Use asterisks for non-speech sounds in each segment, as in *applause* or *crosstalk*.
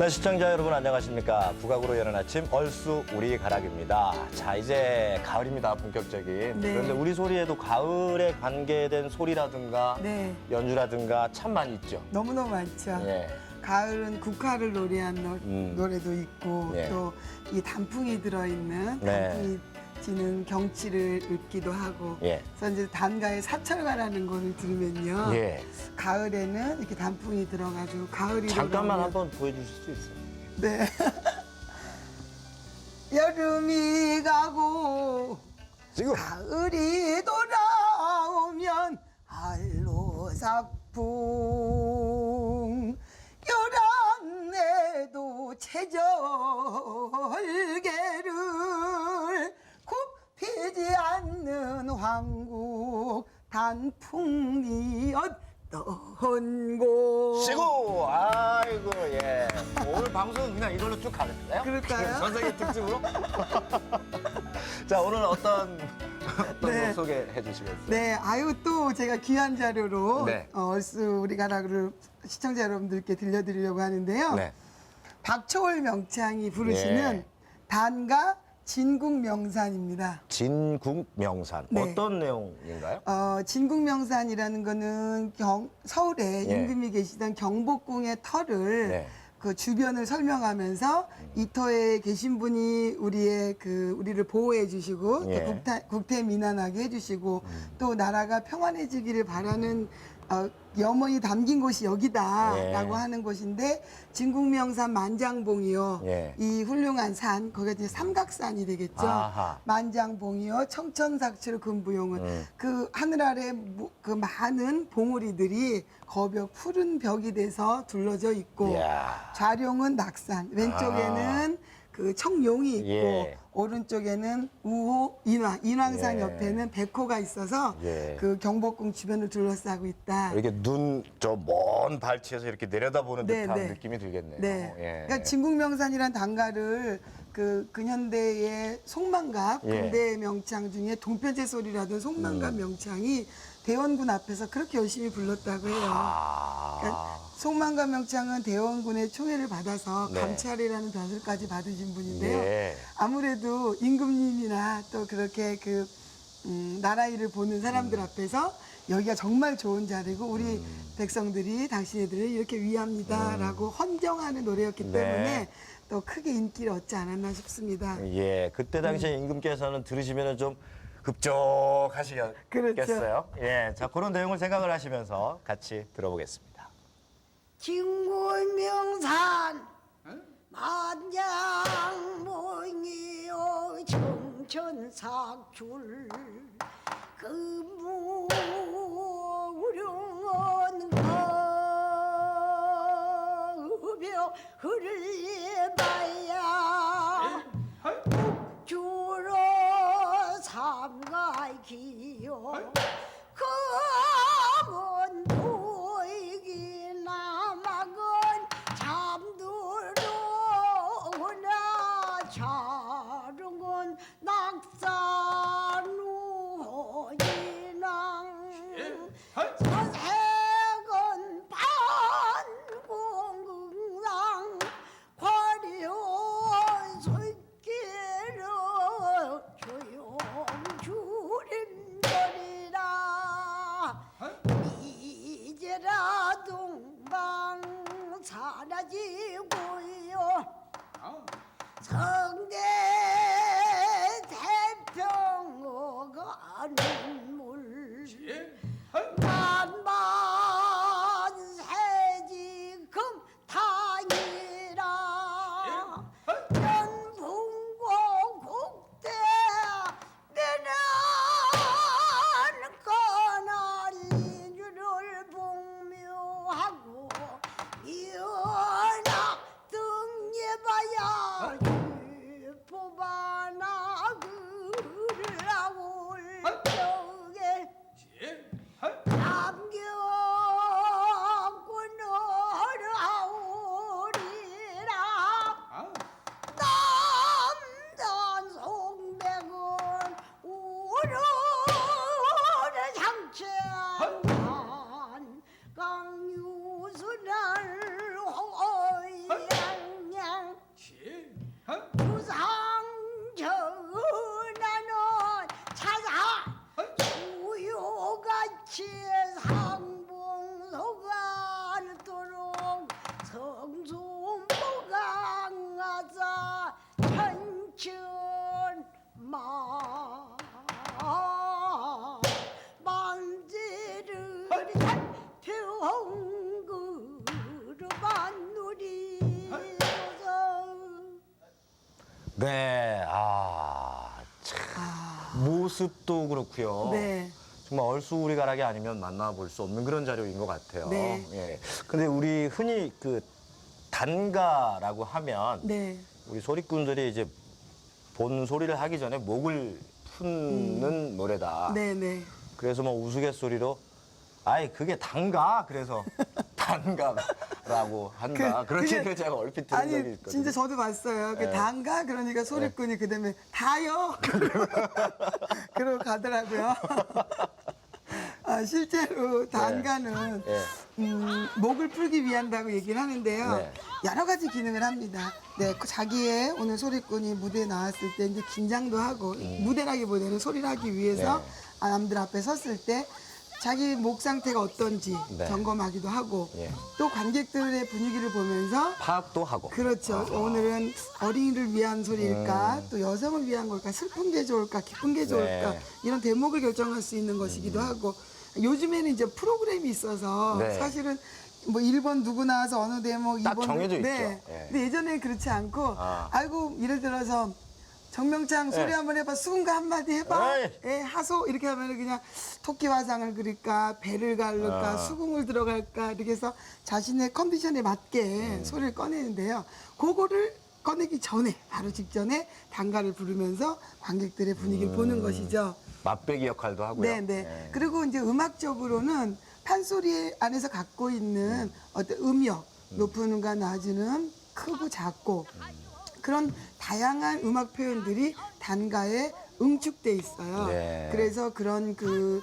네, 시청자 여러분 안녕하십니까. 국악으로 여는 아침 얼쑤 우리 가락입니다. 자, 이제 가을입니다. 본격적인. 네. 그런데 우리 소리에도 가을에 관계된 소리라든가 네, 연주라든가 참 많이 있죠. 너무너무 많죠. 예. 가을은 국화를 노래한 노, 음. 노래도 있고 예. 또 이 단풍이 들어있는 네. 단풍이 지는 경치를 읽기도 하고 예. 그래서 이제 단가의 사철가라는 거를 들으면요 예. 가을에는 이렇게 단풍이 들어가지고 가을이 잠깐만 들어가면- 한번 보여주실 수 있어요? 네 *laughs* 여름이 가고 지금. 가을이 돌아오면 한로사풍 열한내도 체절개를 굽히지 않는 황국 단풍이 어떤 곳 시고! 아이고, 예. 오늘 방송은 그냥 이걸로 쭉 가겠나요? 그럴까요? 선생님 특집으로? *laughs* 자, 오늘 어떤, 어떤 네. 곡 소개해 주시겠어요? 네, 아유 또 제가 귀한 자료로 네. 어, 얼쑤 우리 가락을 시청자 여러분들께 들려드리려고 하는데요. 네. 박초월 명창이 부르시는 예. 단가 진국명산입니다. 진국명산. 네. 어떤 내용인가요? 어, 진국명산이라는 거는 경, 서울에 예. 임금이 계시던 경복궁의 터를 네. 그 주변을 설명하면서 이 터에 계신 분이 우리의 그 우리를 보호해 주시고 예. 음. 또 국태, 국태 민안하게 해주시고 또 나라가 평안해지기를 바라는 어, 염원이 담긴 곳이 여기다라고 예. 하는 곳인데 진국명산 만장봉이요. 예. 이 훌륭한 산 거기가 이제 삼각산이 되겠죠. 아하. 만장봉이요 청천삭출 금부용은 음. 그 하늘 아래 무- 그 많은 봉우리들이 거벽 푸른 벽이 돼서 둘러져 있고 이야. 좌룡은 낙산 왼쪽에는 그 청룡이 있고 예. 오른쪽에는 우호 인왕 인왕산 예. 옆에는 백호가 있어서 예. 그 경복궁 주변을 둘러싸고 있다. 이렇게 눈 저 먼 발치에서 이렇게 내려다보는 네, 듯한 네. 느낌이 들겠네요. 네. 예. 그러니까 진국명산이란 단가를 그 근현대의 송만갑 예. 근대 명창 중에 동편제 소리라던 음. 송만갑 명창이 대원군 앞에서 그렇게 열심히 불렀다고 해요. 그러니까 아. 송만갑 명창은 대원군의 총애를 받아서 네. 감찰이라는 벼슬까지 받으신 분인데요. 예. 아무래도 임금님이나 또 그렇게 그 음, 나라 일을 보는 사람들 음. 앞에서 여기가 정말 좋은 자리고 우리 백성들이 당신네들을 이렇게 위합니다라고 헌정하는 노래였기 음. 네. 때문에 또 크게 인기를 얻지 않았나 싶습니다. 예. 그때 당시에 음. 임금께서는 들으시면 좀 급족하시겠어요. 그렇죠. 예. 자, 그런 내용을 생각을 하시면서 같이 들어보겠습니다. 진골명산 만장몽이요 청천삭출. 그 무령은 거벼 흐르봐야 주로 삼가기요 잠 태 모습도 그렇고요. 네. 정말 얼쑤우리 가락이 아니면 만나볼 수 없는 그런 자료인 것 같아요. 네. 예. 근데 우리 흔히 그 단가라고 하면 네. 우리 소리꾼들이 이제 본 소리를 하기 전에 목을 푸는 노래다. 음. 네, 네. 그래서 뭐 우스갯소리로 아이 그게 단가 그래서 *laughs* 단가 라고 한다. 그- 그런 그게- 제가 얼핏 들은 적이 아니 있거든요. 진짜 저도 봤어요. 그 네. 단가 그러니까 소리꾼이 그다음에 다요. *laughs* 그러고 가더라고요. *laughs* 아, 실제로 단가는 예. 음, 목을 풀기 위한다고 얘기를 하는데요. 네. 여러 가지 기능을 합니다. 네, 그 자기의 오늘 소리꾼이 무대에 나왔을 때 이제 긴장도 하고 무대라기보다는 소리를 하기 위해서 음. 네. 아, 남들 앞에 섰을 때 자기 목 상태가 어떤지 네. 점검하기도 하고 예. 또 관객들의 분위기를 보면서 파악도 하고. 그렇죠. 오늘은 어린이를 위한 소리일까, 또 여성을 위한 걸까, 슬픈 게 좋을까, 기쁜 게 좋을까, 음. 네. 이런 대목을 결정할 수 있는 것이기도 하고, 요즘에는 이제 프로그램이 있어서 네. 사실은 뭐 1번 누구 나와서 어느 대목, 딱 2번 정해져 있죠. 네. 예. 근데 예전에는 그렇지 않고, 아. 아 이고, 예를 들어서 정명창 소리 네. 한번 해봐, 수군가 한마디 해봐, 에이. 예, 하소 이렇게 하면 그냥 토끼 화장을 그릴까, 배를 갈를까, 아. 수궁을 들어갈까 이렇게 해서 자신의 컨디션에 맞게 음. 소리를 꺼내는데요. 그거를 꺼내기 전에 바로 직전에 단가를 부르면서 관객들의 분위기를 보는 것이죠. 맛배기 역할도 하고요. 네, 네. 예. 그리고 이제 음악적으로는 판소리 안에서 갖고 있는 어떤 음역, 높은과 낮은, 크고 작고 그런 다양한 음악 표현들이 단가에 응축돼 있어요. 네. 그래서 그런 그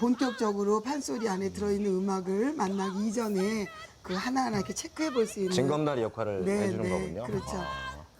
본격적으로 판소리 안에 들어있는 음악을 만나기 이전에 그 하나하나 이렇게 체크해 볼 수 있는 징검다리 역할을 네, 해주는 네, 거군요. 그렇죠.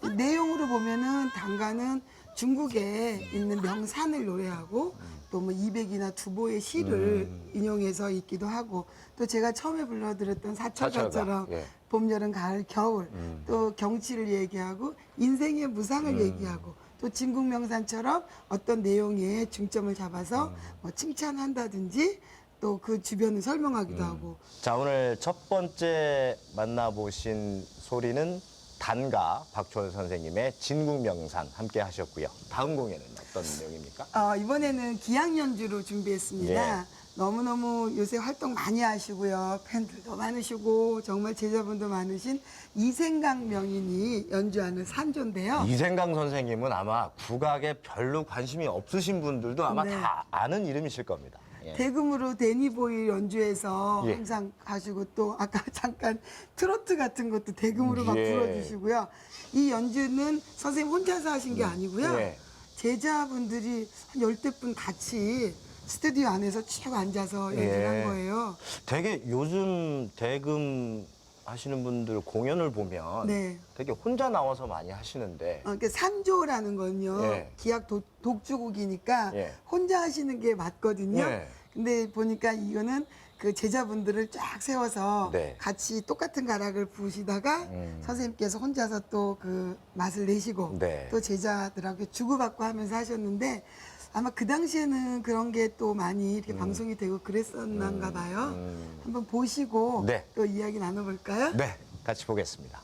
아. 내용으로 보면은 단가는 중국에 있는 명산을 노래하고 또 뭐 이백이나 두보의 시를 음. 인용해서 있기도 하고 또 제가 처음에 불러드렸던 사철가처럼 사철가, 예. 봄, 여름, 가을, 겨울 음. 또 경치를 얘기하고 인생의 무상을 얘기하고 또 진국 명산처럼 어떤 내용에 중점을 잡아서 음. 뭐 칭찬한다든지 또 그 주변을 설명하기도 음. 하고 자 오늘 첫 번째 만나보신 소리는 단가 박초월 선생님의 진국명산 함께 하셨고요. 다음 공연은 어떤 내용입니까? 어, 이번에는 기악 연주로 준비했습니다. 예. 너무너무 요새 활동 많이 하시고요. 팬들도 많으시고 정말 제자분도 많으신 이생강 명인이 연주하는 산조인데요. 이생강 선생님은 아마 국악에 별로 관심이 없으신 분들도 아마 네. 다 아는 이름이실 겁니다. 예. 대금으로 데니보이 연주해서 예. 항상 가시고 또 아까 *laughs* 잠깐 트로트 같은 것도 대금으로 막 예. 불러주시고요. 이 연주는 선생님 혼자서 하신 게 아니고요. 예. 제자분들이 한 열대 분 같이 스튜디오 안에서 쭉 앉아서 예. 한 거예요. 되게 요즘 대금 하시는 분들 공연을 보면 네. 되게 혼자 나와서 많이 하시는데 어, 그 산조라는 건요. 예. 기악 독, 독주곡이니까 예. 혼자 하시는 게 맞거든요. 예. 근데 보니까 이거는 그 제자분들을 쫙 세워서 네. 같이 똑같은 가락을 부시다가 음. 선생님께서 혼자서 또 그 맛을 내시고 네. 또 제자들하고 주고받고 하면서 하셨는데 아마 그 당시에는 그런 게 또 많이 이렇게 방송이 되고 그랬었는가 봐요. 음. 한번 보시고 네. 또 이야기 나눠볼까요? 네, 같이 보겠습니다.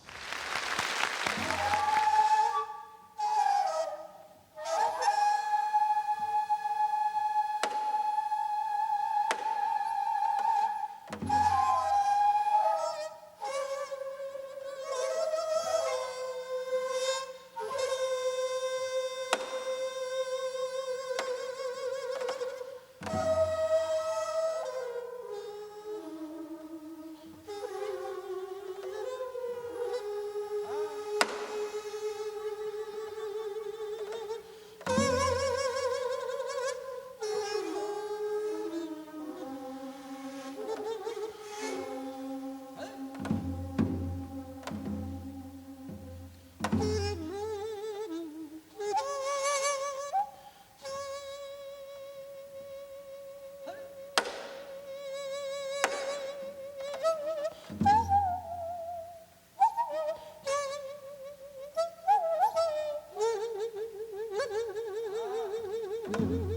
Mm-hmm.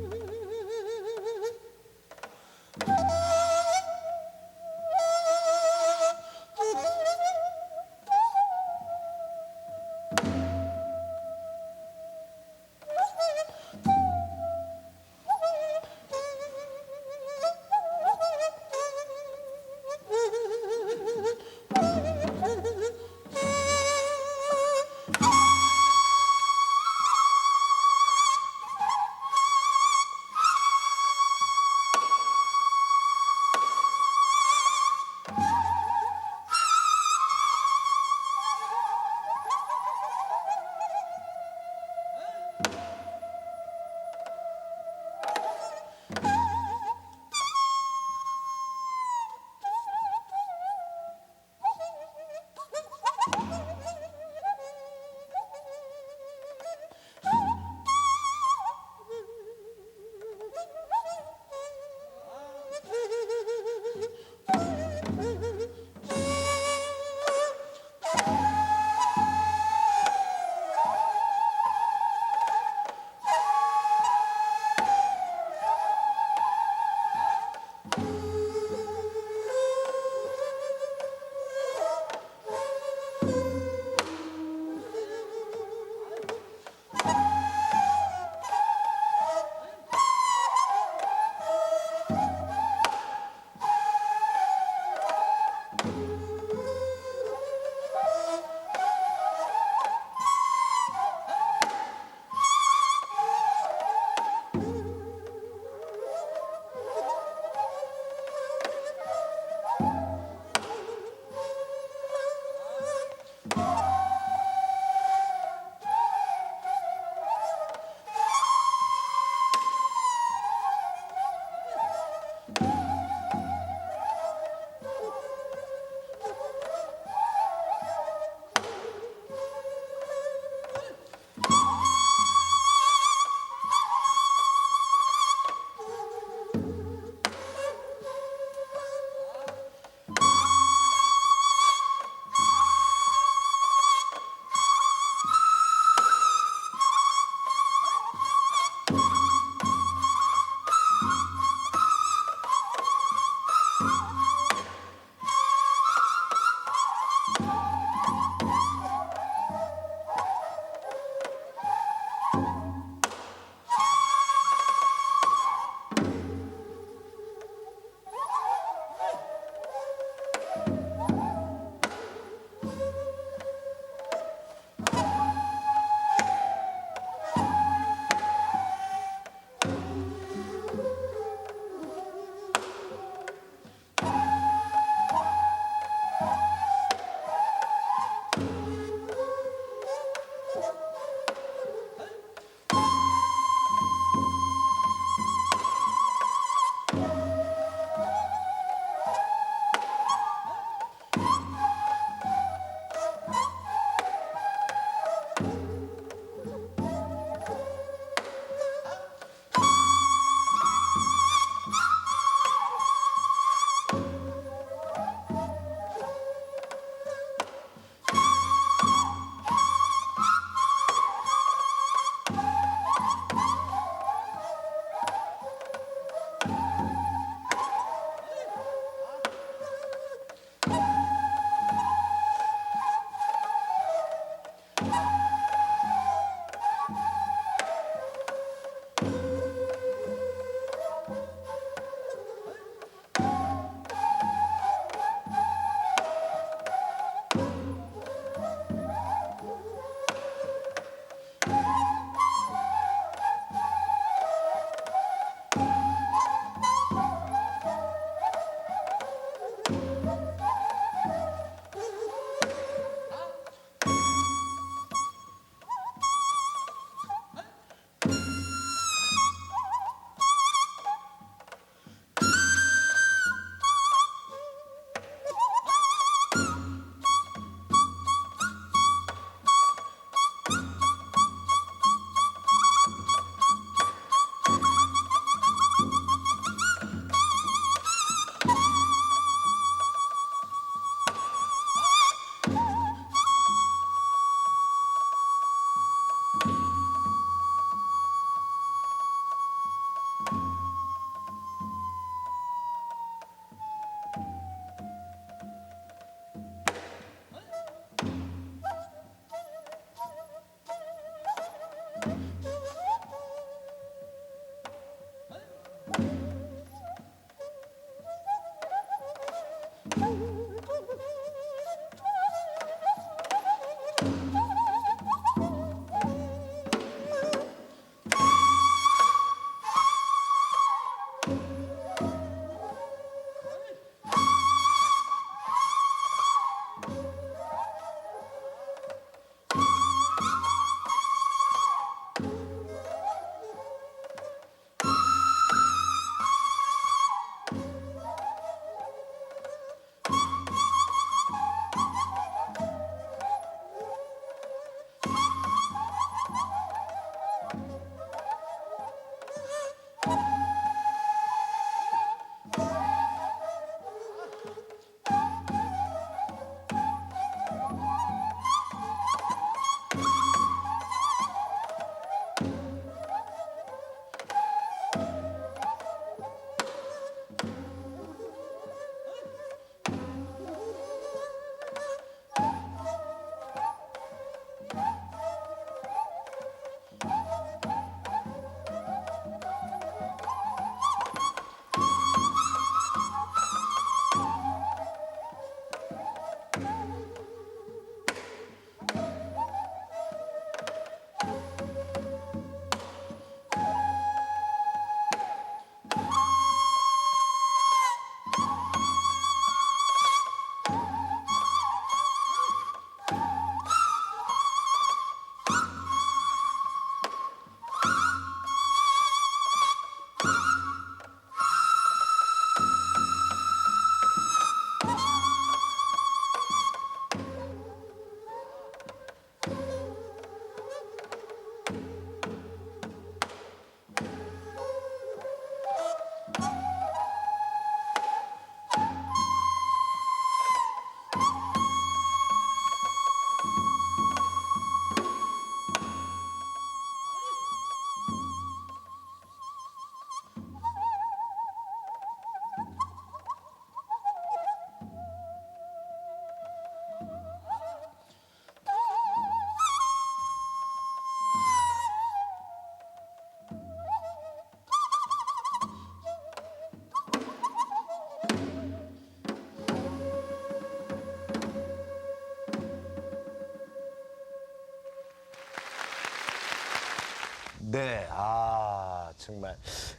네, 아 정말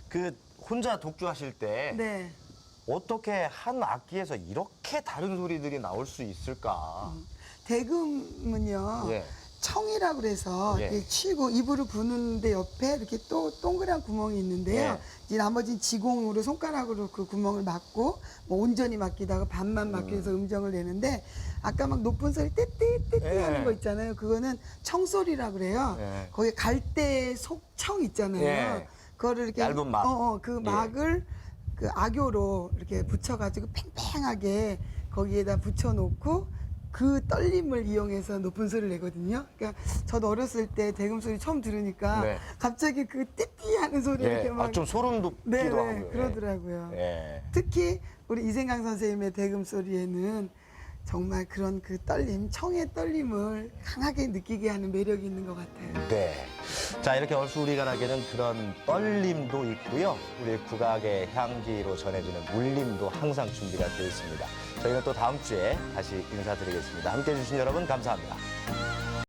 그 혼자 독주하실 때 네. 어떻게 한 악기에서 이렇게 다른 소리들이 나올 수 있을까? 대금은요. 예. 청이라고 그래서 예. 이렇게 치고 입으로 부는데 옆에 이렇게 또 동그란 구멍이 있는데요. 예. 이제 나머지는 지공으로 손가락으로 그 구멍을 막고 뭐 온전히 하고 반만 막기 해서 음 정을 내는데 아까 막 높은 소리 떼떼떼떼 예. 하는 거 있잖아요. 그거는 청소리라고 그래요. 예. 거기 갈대 속청 있잖아요. 예. 그거를 이렇게 얇은 막. 어, 어, 그 예. 막을 그 악교로 이렇게 붙여가지고 팽팽하게 거기에다 붙여놓고 그 떨림을 이용해서 높은 소리를 내거든요. 그러니까 저도 어렸을 때 대금 소리 처음 들으니까 네. 갑자기 그 띠띠 하는 소리 예, 이렇게 막 아, 좀 소름 돋기도 네, 네, 하고요. 그러더라고요. 예. 특히 우리 이생강 선생님의 대금 소리에는 정말 그런 그 떨림, 청의 떨림을 강하게 느끼게 하는 매력이 있는 것 같아요. 네. 자, 이렇게 얼수리가락에는 그런 떨림도 있고요. 우리 국악의 향기로 전해지는 울림도 항상 준비가 되어 있습니다. 저희는 또 다음 주에 다시 인사드리겠습니다. 함께 해주신 여러분 감사합니다.